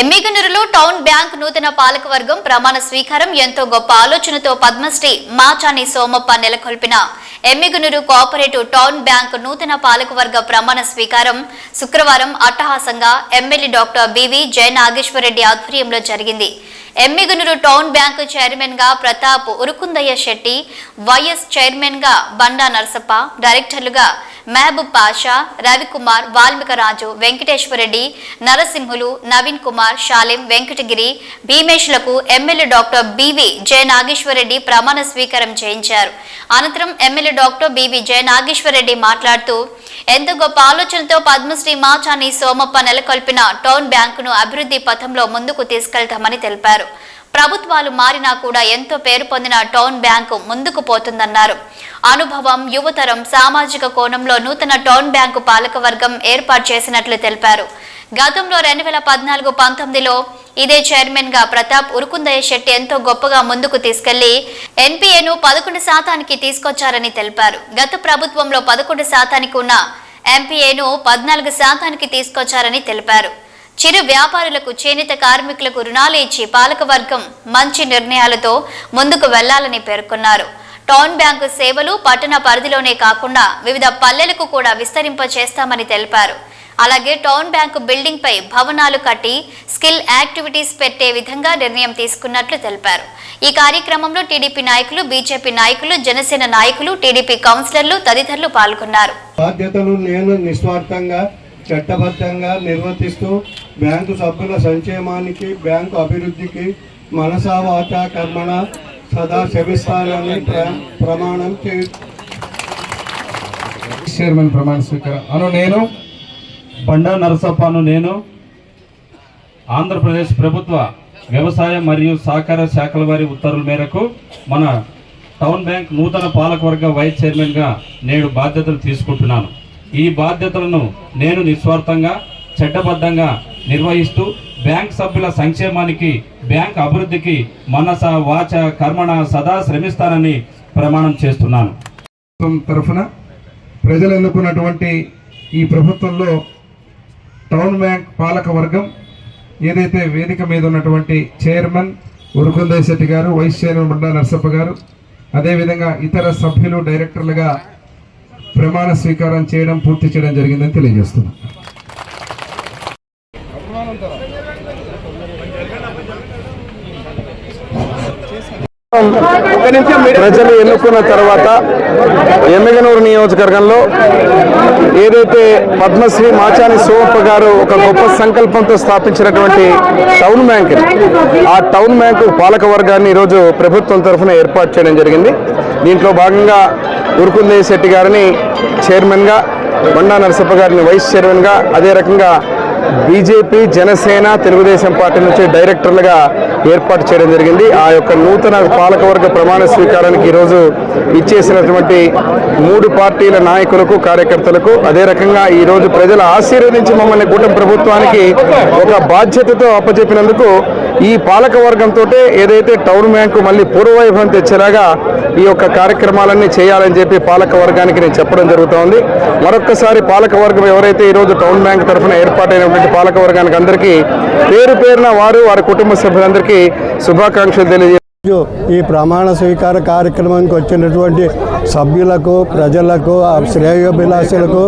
ఎమ్మిగనూరులో town bank నూతన పాలకవర్గం ప్రమాణ స్వీకారం ఎంతో గొప్ప ఆలోచనతో పద్మశ్రీ మాచాని సోమప్ప నెలకొల్పిన. ఎమ్మిగనూరు కోఆపరేటివ్ టౌన్ బ్యాంక్ నూతన పాలకవర్గ ప్రమాణ స్వీకారం శుక్రవారం అట్టహాసంగా ఎమ్మెల్యే డాక్టర్ బివి జయనాగేశ్వరరెడ్డి ఆధ్వర్యంలో జరిగింది. ఎమ్మిగనూరు టౌన్ బ్యాంకు చైర్మన్గా ప్రతాప్ ఉరుకుందయ్య శెట్టి వైఎస్ చైర్మన్గా బండా నరసప్ప డైరెక్టర్లుగా Mahaboob Pasha Ravikumar Valmikaraju Venkateswara Reddy Narasimhulu Naveen Kumar Shalim Venkatagiri భీమేష్లకు MLA doctor B V Jaya Nageswara Reddy ప్రమాణ స్వీకారం చేయించారు. అనంతరం MLA doctor B V Jaya Nageswara Reddy మాట్లాడుతూ ఎంతో గొప్ప ఆలోచనతో పద్మశ్రీ మాచాని సోమప్ప నెలకొల్పిన టౌన్ బ్యాంకును అభివృద్ధి పథంలో ముందుకు తీసుకెళ్తామని తెలిపారు. ప్రభుత్వాలు మారినా కూడా ఎంతో పేరు పొందిన టౌన్ బ్యాంకు ముందుకు పోతుందన్నారు. అనుభవం యువతరం సామాజిక కోణంలో నూతన టౌన్ బ్యాంకు పాలకవర్గం ఏర్పాటు చేసినట్లు తెలిపారు. గతంలో రెండు వేల పద్నాలుగు పంతొమ్మిదిలో ఇదే చైర్మన్గా ప్రతాప్ ఉరుకుందయ్య శెట్టి ఎంతో గొప్పగా ముందుకు తీసుకెళ్ళి ఎన్పిఏను పదకొండు శాతానికి తీసుకొచ్చారని తెలిపారు. గత ప్రభుత్వంలో పదకొండు శాతానికి ఉన్న ఎంపీఏను పద్నాలుగు శాతానికి తీసుకొచ్చారని తెలిపారు. చిరు వ్యాపారులకు చేనేత కార్మికులకు రుణాలు ఇచ్చి పాలకవర్గం మంచి నిర్ణయాలతో ముందుకు వెళ్ళాలని పేర్కొన్నారు. టౌన్ బ్యాంకు సేవలు పట్టణ పరిధిలోనే కాకుండా వివిధ పల్లెలకు కూడా విస్తరింప చేస్తామని తెలిపారు. అలాగే టౌన్ బ్యాంకు బిల్డింగ్ పై భవనాలు కట్టి స్కిల్ యాక్టివిటీస్ పెట్టే విధంగా నిర్ణయం తీసుకున్నట్లు తెలిపారు. ఈ కార్యక్రమంలో టీడీపీ నాయకులు బీజేపీ నాయకులు జనసేన నాయకులు టీడీపీ కౌన్సిలర్లు తదితరులు పాల్గొన్నారు. బాధ్యతలు నేను నిస్వార్థంగా చట్టబద్ధంగా నిర్వర్తిస్తూ బ్యాంకు సభ్యుల సంక్షేమానికి బ్యాంకు అభివృద్ధికి మనసా వాచా కర్మణ సదా శ్రమిస్తానని ప్రమాణం చే చైర్మన్ ప్రమాణ స్వీకారం. అను నేను బండా నరసప్పను నేను ఆంధ్రప్రదేశ్ ప్రభుత్వ వ్యవసాయ మరియు సహకార శాఖల వారి ఉత్తర్వుల మేరకు మన టౌన్ బ్యాంక్ నూతన పాలకవర్గ వైస్ చైర్మన్గా నేడు బాధ్యతలు తీసుకుంటున్నాను. ఈ బాధ్యతలను నేను నిస్వార్థంగా చట్టబద్ధంగా నిర్వహిస్తూ బ్యాంక్ సభ్యుల సంక్షేమానికి బ్యాంక్ అభివృద్ధికి మనస వాచ కర్మణ సదా శ్రమిస్తానని ప్రమాణం చేస్తున్నాను. ప్రభుత్వం తరఫున ప్రజలు ఎన్నుకున్నటువంటి ఈ ప్రభుత్వంలో టౌన్ బ్యాంక్ పాలక వర్గం ఏదైతే వేదిక మీద ఉన్నటువంటి చైర్మన్ ఉరుకుందయ్య శెట్టి గారు వైస్ చైర్మన్ బండా నర్సప్ప గారు అదేవిధంగా ఇతర సభ్యులు డైరెక్టర్లుగా ప్రమాణ స్వీకారం చేయడం పూర్తి చేయడం జరిగిందని తెలియజేస్తున్నాం. ప్రజలు ఎన్నుకున్న తర్వాత ఎమ్మిగనూరు నియోజకవర్గంలో ఏదైతే పద్మశ్రీ మాచాని సోమప్ప గారు ఒక గొప్ప సంకల్పంతో స్థాపించినటువంటి టౌన్ బ్యాంక్ ఆ టౌన్ బ్యాంకు పాలక వర్గాన్ని ఈరోజు ప్రభుత్వం తరఫున ఏర్పాటు చేయడం జరిగింది. దీంట్లో భాగంగా ఉరుకుందేవి శెట్టి గారిని చైర్మన్గా బండా నరసప్ప గారిని వైస్ చైర్మన్గా అదే రకంగా బీజేపీ జనసేన తెలుగుదేశం పార్టీ నుంచి డైరెక్టర్లుగా ఏర్పాటు చేయడం జరిగింది. ఆ యొక్క నూతన పాలకవర్గ ప్రమాణ స్వీకారానికి ఈరోజు ఇచ్చేసినటువంటి మూడు పార్టీల నాయకులకు కార్యకర్తలకు అదే రకంగా ఈరోజు ప్రజలు ఆశీర్వదించి మమ్మల్ని కూటమి ప్రభుత్వానికి ఒక బాధ్యతతో అప్పచెప్పినందుకు ఈ పాలకవర్గంతో ఏదైతే టౌన్ బ్యాంకు మళ్ళీ పూర్వవైభవం తెచ్చేలాగా ఈ యొక్క కార్యక్రమాలన్నీ చేయాలని చెప్పి పాలక వర్గానికి నేను చెప్పడం జరుగుతోంది. మరొక్కసారి పాలకవర్గం ఎవరైతే ఈరోజు టౌన్ బ్యాంక్ తరఫున ఏర్పాటైన పాలక వర్గానికి అందరికీ పేరు పేరున వారు వారి కుటుంబ సభ్యులందరికీ శుభాకాంక్షలు తెలియజే రోజు ఈ ప్రమాణ స్వీకార కార్యక్రమానికి వచ్చినటువంటి సభ్యులకు ప్రజలకు శ్రేయోభిలాషులకు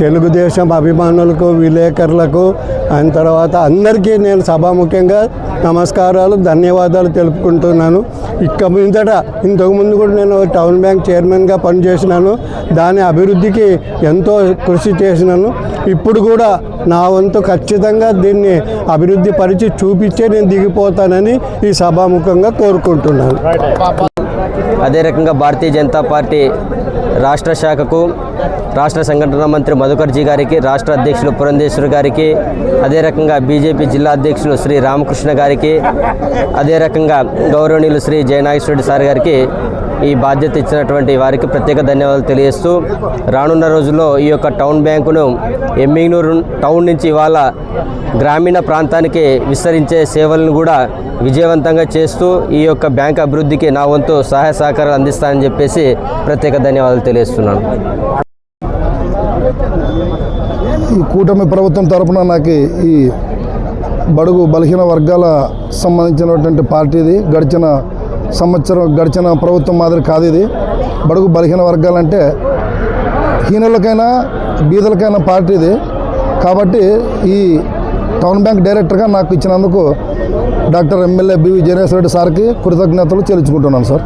తెలుగుదేశం అభిమానులకు విలేకరులకు ఆయన తర్వాత అందరికీ నేను సభాముఖ్యంగా నమస్కారాలు ధన్యవాదాలు తెలుపుకుంటున్నాను. ఇక ముందట ఇంతకుముందు కూడా నేను టౌన్ బ్యాంక్ చైర్మన్గా పనిచేసినాను. దాని అభివృద్ధికి ఎంతో కృషి చేసినాను. ఇప్పుడు కూడా నా వంతు ఖచ్చితంగా దీన్ని అభివృద్ధి పరిచి చూపించే నేను దిగిపోతానని ఈ సభాముఖంగా కోరుకుంటున్నాను. అదే రకంగా భారతీయ జనతా పార్టీ రాష్ట్ర శాఖకు రాష్ట్ర సంఘటన మంత్రి మధుకర్జీ గారికి రాష్ట్ర అధ్యక్షులు పురంధేశ్వర్ గారికి అదే రకంగా బీజేపీ జిల్లా అధ్యక్షులు శ్రీ రామకృష్ణ గారికి అదే రకంగా గౌరవనీయులు శ్రీ జయనాగేశ్వరరెడ్డి సార్ గారికి ఈ బాధ్యత ఇచ్చినటువంటి వారికి ప్రత్యేక ధన్యవాదాలు తెలియజేస్తూ రానున్న రోజుల్లో ఈ యొక్క టౌన్ బ్యాంకును ఎమ్మిగ్నూరు టౌన్ నుంచి ఇవాళ గ్రామీణ ప్రాంతానికి విస్తరించే సేవలను కూడా విజయవంతంగా చేస్తూ ఈ యొక్క బ్యాంక్ అభివృద్ధికి నా వంతు సహాయ సహకారాలు అందిస్తానని చెప్పేసి ప్రత్యేక ధన్యవాదాలు తెలియజేస్తున్నాను. ఈ కూటమి ప్రభుత్వం తరపున నాకు ఈ బడుగు బలహీన వర్గాల సంబంధించినటువంటి పార్టీ ఇది గడిచిన సంవత్సరం గడిచిన ప్రభుత్వం మాదిరి కాదు ఇది. బడుగు బలహీన వర్గాలంటే హీనులకైనా బీదలకైనా పార్టీ ఇది. కాబట్టి ఈ టౌన్ బ్యాంక్ డైరెక్టర్గా నాకు ఇచ్చినందుకు doctor MLA B V Janeswara Reddy సార్కి కృతజ్ఞతలు చెల్లించుకుంటున్నాను సార్.